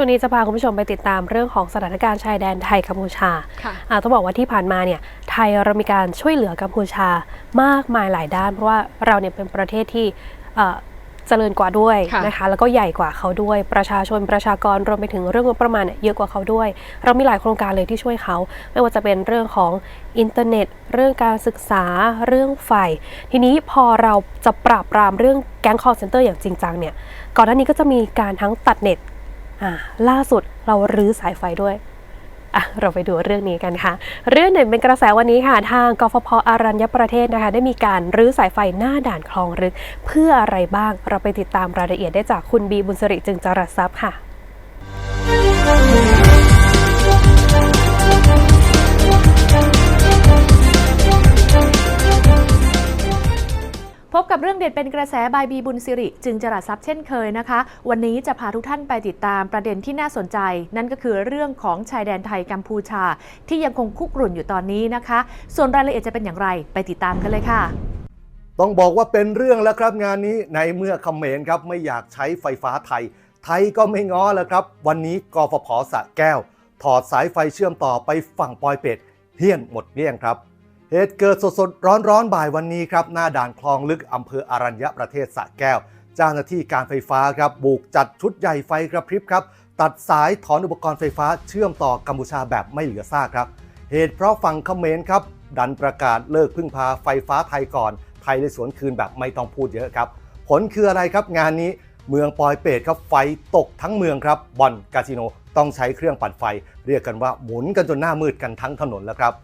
ช่วงนี้จะพาคุณผู้ชมไปติดตามเรื่องของสถานการณ์ชายแดนไทยกัมพูชาค่ะอ่าต้องบอกว่าที่ผ่านมาเนี่ยไทยเรามีการช่วยเหลือกัมพูชามากมายหลายด้าน เพราะว่าเราเนี่ยเป็นประเทศที่เอ่อเจริญกว่าด้วยค่ะนะคะแล้วก็ใหญ่กว่าเขาด้วยประชาชนประชากรรวมไปถึงเรื่องงบประมาณเนี่ยเยอะกว่าเขาด้วย เรามีหลายโครงการเลยที่ช่วยเขา ไม่ว่าจะเป็นเรื่องของอินเทอร์เน็ต เรื่องการศึกษาเรื่องไฟทีนี้พอเราจะปราบปรามเรื่องแก๊งคอร์เซนเตอร์อย่างจริงจังเนี่ยก่อนหน้านี้ก็จะมีการทั้งตัดเน็ตอ่า ล่าสุดเรารื้อสายไฟด้วยอะเราไปดูเรื่องนี้กันค่ะ เรื่องหนึ่งเป็นกระแสวันนี้ค่ะ ทางกฟพอารัญญประเทศนะคะ ได้มีการรื้อสายไฟหน้าด่านคลองรึก เพื่ออะไรบ้างเราไปติดตามรายละเอียดได้จากคุณบีบุญสริจึงจรัสทรัพย์ค่ะ พบกับเรื่องเด็ดเป็นกระแสบายบีบุญสิริ จึงจรัสทรัพย์เช่นเคยนะคะ วันนี้จะพาทุกท่านไปติดตามประเด็นที่น่าสนใจ นั่นก็คือเรื่องของชายแดนไทยกัมพูชา ที่ยังคงคุกรุ่นอยู่ตอนนี้นะคะ ส่วนรายละเอียดจะเป็นอย่างไรไปติดตามกันเลยค่ะ ต้องบอกว่าเป็นเรื่องแล้วครับงานนี้ในเมื่อเขมรครับไม่อยากใช้ไฟฟ้าไทย ไทยก็ไม่ง้อแล้วครับ วันนี้กฟผสะแก้ว ถอดสายไฟเชื่อมต่อไปฝั่งปอยเป็ดเฮี้ยนหมดเกลี้ยงครับ เหตุเกิดสดๆร้อนๆบ่ายวันนี้ครับหน้าด่านคลองลึกอำเภออารัญญประเทศสระแก้ว เจ้าหน้าที่การไฟฟ้าครับบุกจัดชุดใหญ่ไฟกระพริบครับ ตัดสายถอนอุปกรณ์ไฟฟ้าเชื่อมต่อกัมพูชาแบบไม่เหลือซากครับ เหตุเพราะฝั่งเขมรครับ ดันประกาศเลิกพึ่งพาไฟฟ้าไทยก่อน ไทยเลยสวนคืนแบบไม่ต้องพูดเยอะครับ ผลคืออะไรครับงานนี้เมืองปอยเปตครับไฟตกทั้งเมืองครับบ่อนคาสิโนต้องใช้เครื่องปั่นไฟ เรียกกันว่าหมุนกันจนหน้ามืดกันทั้งถนนแล้วครับ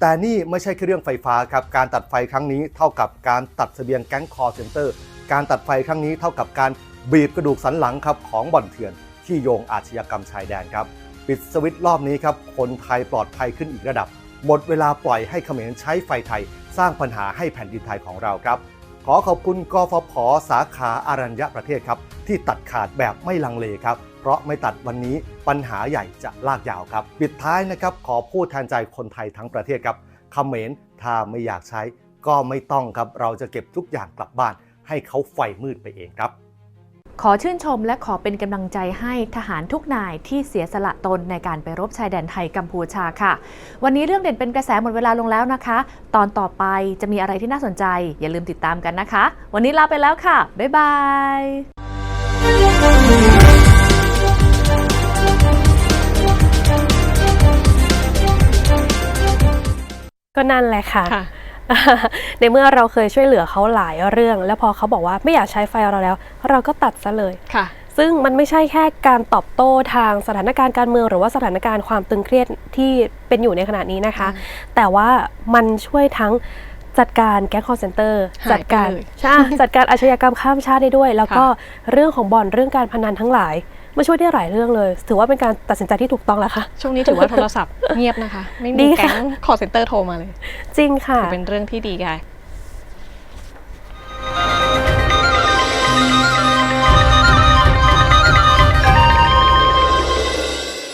แต่นี่ไม่ใช่แค่เรื่องไฟฟ้าครับ การตัดไฟครั้งนี้เท่ากับการตัดเสบียงแก๊งคอร์เซ็นเตอร์ การตัดไฟครั้งนี้เท่ากับการบีบกระดูกสันหลังครับของบ่อนเถื่อนที่โยงอาชญากรรมชายแดนครับ ปิดสวิตช์รอบนี้ครับ คนไทยปลอดภัยขึ้นอีกระดับ หมดเวลาปล่อยให้เขมรใช้ไฟไทย สร้างปัญหาให้แผ่นดินไทยของเราครับ ขอขอบคุณกฟผสาขาอารัญญประเทศครับ ที่ตัดขาดแบบไม่ลังเลครับ เพราะไม่ตัดวันนี้ปัญหาใหญ่จะลากยาวครับ ปิดท้ายนะครับ ขอพูดแทนใจคนไทยทั้งประเทศครับเขมรถ้าไม่อยากใช้ก็ไม่ต้องครับ เราจะเก็บทุกอย่างกลับบ้าน ให้เขาไฟมืดไปเองครับ ขอชื่นชมและขอเป็นกำลังใจให้ทหารทุกนายที่เสียสละตนในการไปรบชายแดนไทยกัมพูชาค่ะ วันนี้เรื่องเด่นเป็นกระแสหมดเวลาลงแล้วนะคะ ตอนต่อไปจะมีอะไรที่น่าสนใจ อย่าลืมติดตามกันนะคะ วันนี้ลาไปแล้วค่ะ บ๊ายบายก็นั่นแหละค่ะค่ะ ในเมื่อเราเคยช่วยเหลือเขาหลายเรื่อง แล้วพอเขาบอกว่าไม่อยากใช้ไฟเราแล้ว เราก็ตัดซะเลยค่ะ ซึ่งมันไม่ใช่แค่การตอบโต้ทางสถานการณ์การเมือง หรือว่าสถานการณ์ความตึงเครียดที่เป็นอยู่ในขณะนี้นะคะ แต่ว่ามันช่วยทั้งจัดการแก๊งคอร์เซนเตอร์หายไปจัดการเลยใช่จัดการอาชญากรรมข้ามชาติได้ด้วย แล้วก็เรื่องของบ่อนเรื่องการพนันทั้งหลาย มาช่วยได้หลายเรื่องเลย ถือว่าเป็นการตัดสินใจที่ถูกต้องแล้วค่ะ ช่วงนี้ถือว่าโทรศัพท์เงียบนะคะ ไม่ดีมีค่ะแก๊งคอร์เซนเตอร์โทรมาเลย จริงค่ะถือเป็นเรื่องที่ดีค่ะ